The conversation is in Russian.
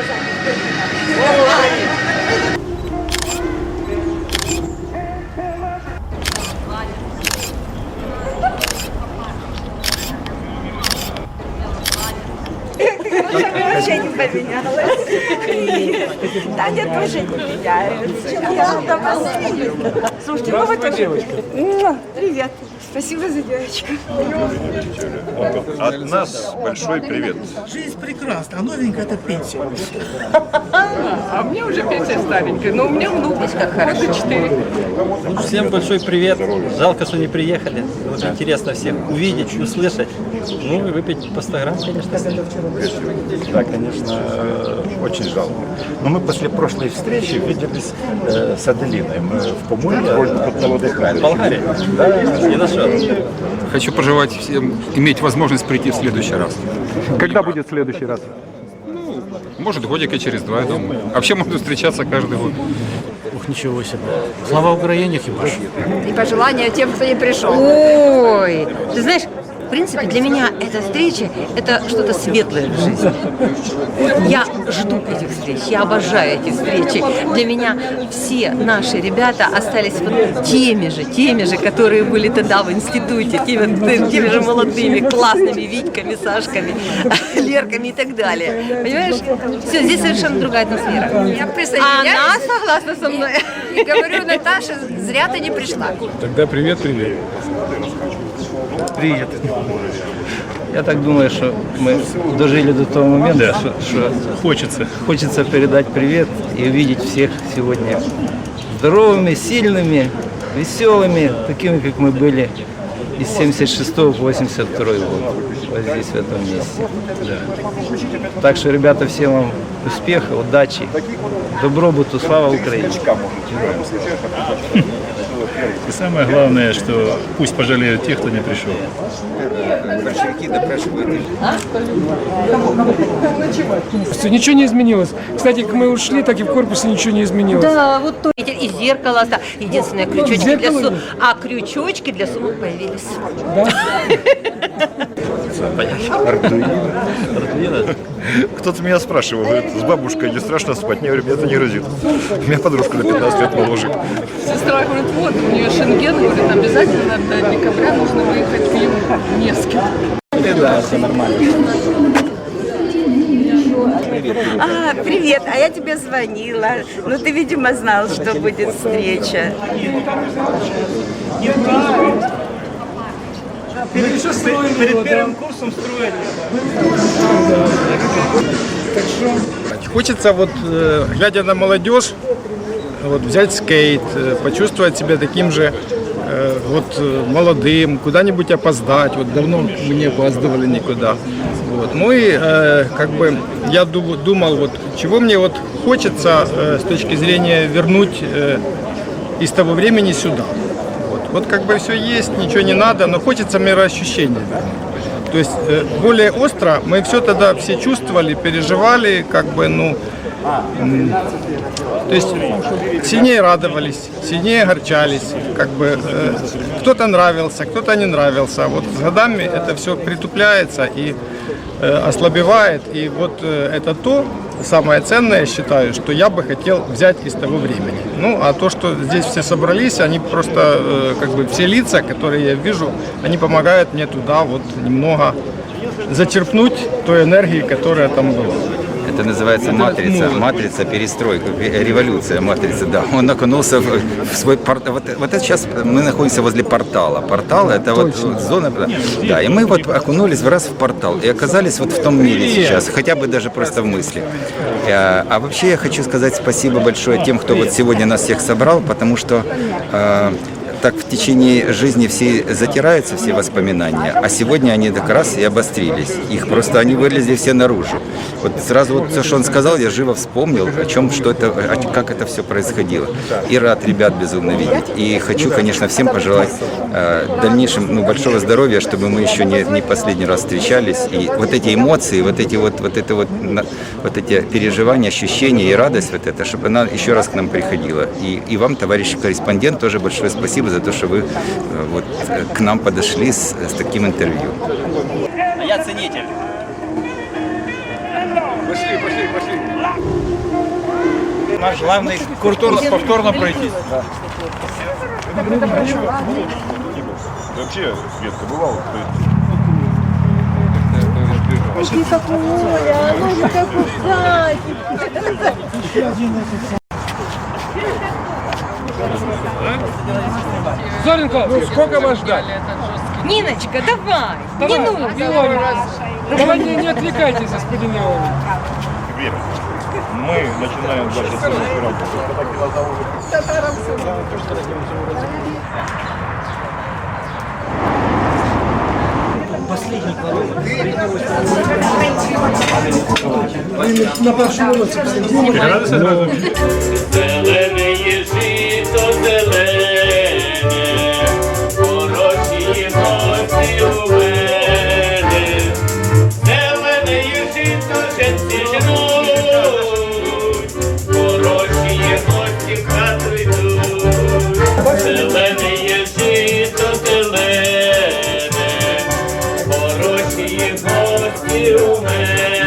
cosas. Вообще не поменялась. Таня тоже не меняется. Я. Слушайте, ну вы тоже. Привет. Спасибо за девочку. От нас большой привет. Жизнь прекрасна, а новенькая это пенсия. А мне уже пенсия старенькая, но у меня внук как хорошо, четыре. Всем большой привет. Жалко, что не приехали. Вот интересно всех увидеть, услышать. Ну и выпить по 100 грамм, конечно. Да, конечно, э, очень жалко. Но мы после прошлой встречи виделись э, с Аделиной. Мы в Поморье отдыхали. В Болгарии? Да, Не нашел. Хочу пожелать всем иметь возможность прийти в следующий раз. Когда будет следующий раз? Может, годика через два, я думаю. Вообще можно встречаться каждый год. Ух, ничего себе. Слава Украине, хіба ж. И пожелания тем, кто не пришел. Ой, ты знаешь, в принципе, для меня эта встреча – это что-то светлое в жизни. Я жду этих встреч, я обожаю эти встречи. Для меня все наши ребята остались вот теми же, теми же, которые были тогда в институте, теми, теми же молодыми, классными Витьками, Сашками, Лерками и так далее. Понимаешь? Все, здесь совершенно другая атмосфера. Я Она присоединяюсь. согласна со мной. И говорю, Наташа, зря ты не пришла. Тогда привет, привет. Привет. Я так думаю, что мы дожили до того момента, что, что Хочется. хочется передать привет и увидеть всех сегодня здоровыми, сильными, веселыми, такими, как мы были из 76 по 82 год, вот здесь, в этом месте. Да. Так что, ребята, всем вам успеха, удачи, добробуту, слава Украине! И самое главное, что пусть пожалеют тех, кто не пришел. Ничего не изменилось. Кстати, как мы ушли, так и в корпусе ничего не изменилось. Да, вот то. И зеркало, да. единственное, крючочки для сумок. А крючочки для сумок появились. Кто-то меня спрашивал, говорит, с бабушкой не страшно спать? Я говорю, мне это не грозит. У меня подружка на 15 лет моложе. Сестра говорит, вот, у нее шенген, говорит, обязательно до декабря нужно выехать в Минск. Да, все нормально. А, привет, а я тебе звонила. Ну, ты, видимо, знал, что будет встреча. Перед первым курсом строения. Хочется вот, э, глядя на молодежь, вот взять скейт, э, почувствовать себя таким же э, вот молодым, куда-нибудь опоздать. Вот давно мы не опаздывали никуда. Вот. Ну и э, как бы я ду- думал, вот чего мне вот хочется э, с точки зрения вернуть э, из того времени сюда. Вот, как бы все есть, ничего не надо, но хочется мироощущения. То есть э, более остро мы все тогда все чувствовали, переживали, как бы, ну, то есть сильнее радовались, сильнее огорчались, как бы э, кто-то нравился, кто-то не нравился. Вот с годами это все притупляется и ослабевает, и вот э, это то самое ценное, я считаю, что я бы хотел взять из того времени. Ну, а то, что здесь все собрались, они просто, э, как бы все лица, которые я вижу, они помогают мне туда вот немного зачерпнуть той энергии, которая там была. Это называется матрица, матрица перестройка, ре- революция, матрица, да. Он окунулся в, в свой портал. Вот, вот это сейчас мы находимся возле портала. Портал это вот, вот зона, да. И мы вот окунулись в раз в портал и оказались вот в том мире сейчас, хотя бы даже просто в мысли. А, а вообще я хочу сказать спасибо большое тем, кто вот сегодня нас всех собрал, потому что э, так в течение жизни все затираются, все воспоминания, а сегодня они так раз и обострились. Их просто, они вылезли все наружу. Вот сразу вот все, что он сказал, я живо вспомнил, о чем, что это, как это все происходило. И рад ребят безумно видеть. И хочу, конечно, всем пожелать э, дальнейшем ну, большого здоровья, чтобы мы еще не, не последний раз встречались. И вот эти эмоции, вот эти вот, вот это вот, вот эти переживания, ощущения и радость вот это, чтобы она еще раз к нам приходила. И, и вам, товарищ корреспондент, тоже большое спасибо за то, что вы э, вот, к нам подошли с, с таким интервью. А я ценитель. Пошли, пошли, пошли. Наш главный повторно, повторно пройти. Вообще, Ветка, бывало, Иди как Оля, а ну не как у Кати. Зоренко, ну сколько вас ждать? Ниночка, давай, давай. не нужно. давай, не отвлекайтесь, господин Леонид. Вера, мы начинаем дальше с работу. Последний поворот. На прошлом улице. Зеленые жито, зеленые. Є гості у мене,